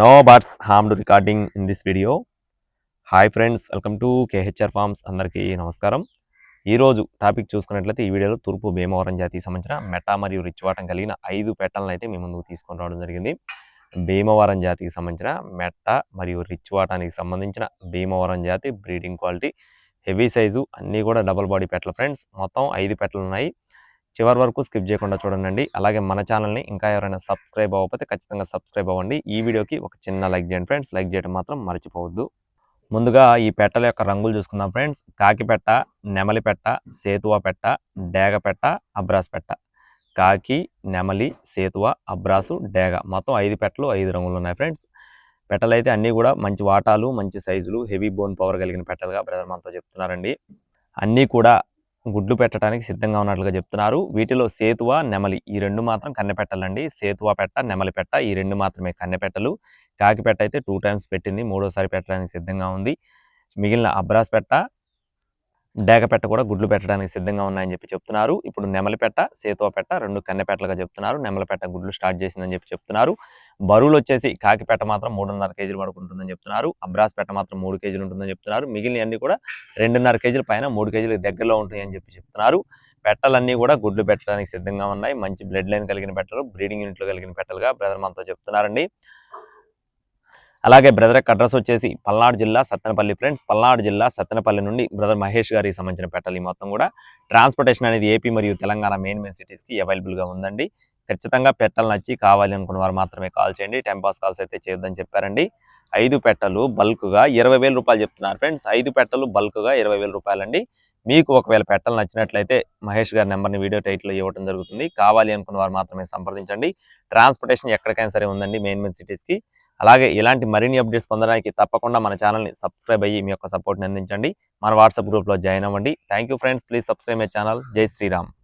No birds harmed recording in this video hi friends welcome to KHR farms అందరికీ నమస్కారం. ఈరోజు topic చూసుకున్నట్లయితే ఈ వీడియోలో తూర్పు భీమవరం జాతికి సంబంధించిన మెటా మరియు రిచ్ వాటం కలిగిన ఐదు పెట్టలను అయితే మీ ముందుకు తీసుకొని రావడం జరిగింది. భీమవరం జాతికి సంబంధించిన మెట్ట మరియు రిచ్ వాటానికి సంబంధించిన భీమవరం జాతి బ్రీడింగ్ క్వాలిటీ హెవీ సైజు అన్నీ కూడా డబుల్ బాడీ పెట్టలు. ఫ్రెండ్స్ మొత్తం ఐదు పెట్టలు ఉన్నాయి చివరి వరకు స్కిప్ చేయకుండా చూడండి. అలాగే మన ఛానల్ని ఇంకా ఎవరైనా సబ్స్క్రైబ్ అవ్వకపోతే ఖచ్చితంగా సబ్స్క్రైబ్ అవ్వండి. ఈ వీడియోకి ఒక చిన్న లైక్ చేయండి ఫ్రెండ్స్. లైక్ చేయడం మాత్రం మర్చిపోవద్దు. ముందుగా ఈ పెట్టల యొక్క రంగులు చూసుకుందాం ఫ్రెండ్స్. కాకి పెట్ట నెమలి పెట్ట సేతువ పెట్ట డేగ పెట్ట అబ్రాస్ పెట్ట. కాకి నెమలి సేతువ అబ్రాసు డేగ. మొత్తం ఐదు పెట్టలు ఐదు రంగులు ఉన్నాయి ఫ్రెండ్స్. పెట్టలు అయితే అన్నీ కూడా మంచి వాటాలు మంచి సైజులు హెవీ బోన్ పవర్ కలిగిన పెట్టలుగా బ్రదర్ మనతో చెప్తున్నారండి. అన్నీ కూడా గుడ్లు పెట్టడానికి సిద్ధంగా ఉన్నట్లుగా చెప్తున్నారు. వీటిలో సేతువ నెమలి ఈ రెండు మాత్రం కన్నెపెట్టాలండి సేతువ పెట్ట నెమలి పెట్ట ఈ రెండు మాత్రమే కన్నెపెట్టలు కాకిపెట్ట అయితే టూ టైమ్స్ పెట్టింది. మూడోసారి పెట్టడానికి సిద్ధంగా ఉంది. మిగిలిన అబ్రాస్ పెట్ట డేగపెట్ట కూడా గుడ్లు పెట్టడానికి సిద్ధంగా ఉన్నాయని చెప్పి చెప్తున్నారు. ఇప్పుడు నెమలిపెట్ట సేతువ పెట్ట రెండు కన్నెపెట్టలుగా చెప్తున్నారు. నెమలిపెట్ట గుడ్లు స్టార్ట్ చేసిందని చెప్పి చెప్తున్నారు. బరువులు వచ్చేసి కాకిపేట మాత్రం మూడున్నర కేజీలు వరకు ఉంటుందని చెప్తున్నారు. అబ్రాస్ పెట్ట మాత్రం మూడు కేజీలు ఉంటుందని చెప్తున్నారు. మిగిలినవన్నీ కూడా రెండున్నర కేజీల పైన మూడు కేజీల దగ్గరలో ఉంటాయని చెప్పి చెప్తున్నారు. పెట్టలన్నీ కూడా గుడ్లు పెట్టడానికి సిద్ధంగా ఉన్నాయి. మంచి బ్లడ్ లైన్ కలిగిన పెట్టలు బ్రీడింగ్ యూనిట్లు కలిగిన పెట్టలుగా బ్రదర్ మనతో చెప్తున్నారండి. అలాగే బ్రదర్ యొక్క అడ్రస్ వచ్చేసి పల్నాడు జిల్లా సత్తెనపల్లి ఫ్రెండ్స్. పల్నాడు జిల్లా సత్తెనపల్లి నుండి బ్రదర్ మహేష్ గారికి సంబంధించిన పెట్టలు ఈ మొత్తం కూడా. ట్రాన్స్పోర్టేషన్ అనేది ఏపీ మరియు తెలంగాణ మెయిన్ మెయిన్ సిటీస్కి అవైలబుల్గా ఉందండి. ఖచ్చితంగా పెట్టలు నచ్చి కావాలి అనుకున్న వారు మాత్రమే కాల్ చేయండి. టెంపాస్ కాల్స్ అయితే చేయొద్దని చెప్పారండి. ఐదు పెట్టలు బల్క్గా ఇరవై వేల రూపాయలు చెప్తున్నారు ఫ్రెండ్స్. ఐదు పెట్టలు బల్క్గా ఇరవై వేల రూపాయలండి. మీకు ఒకవేళ పెట్టలు నచ్చినట్లయితే మహేష్ గారి నెంబర్ని వీడియో టైట్లో ఇవ్వడం జరుగుతుంది. కావాలి అనుకున్న వారు మాత్రమే సంప్రదించండి. ట్రాన్స్పోర్టేషన్ ఎక్కడికైనా సరే ఉందండి మెయిన్ మెయిన్ సిటీస్కి అలాగే ఇలాంటి మరిన్ని అప్డేట్స్ పొందడానికి తప్పకుండా మన ఛానల్ని సబ్స్క్రైబ్ అయ్యి మీ యొక్క సపోర్ట్ని అందించండి. మన వాట్సాప్ గ్రూప్లో జాయిన్ అవ్వండి. Thank you friends please subscribe my channel జై శ్రీరామ్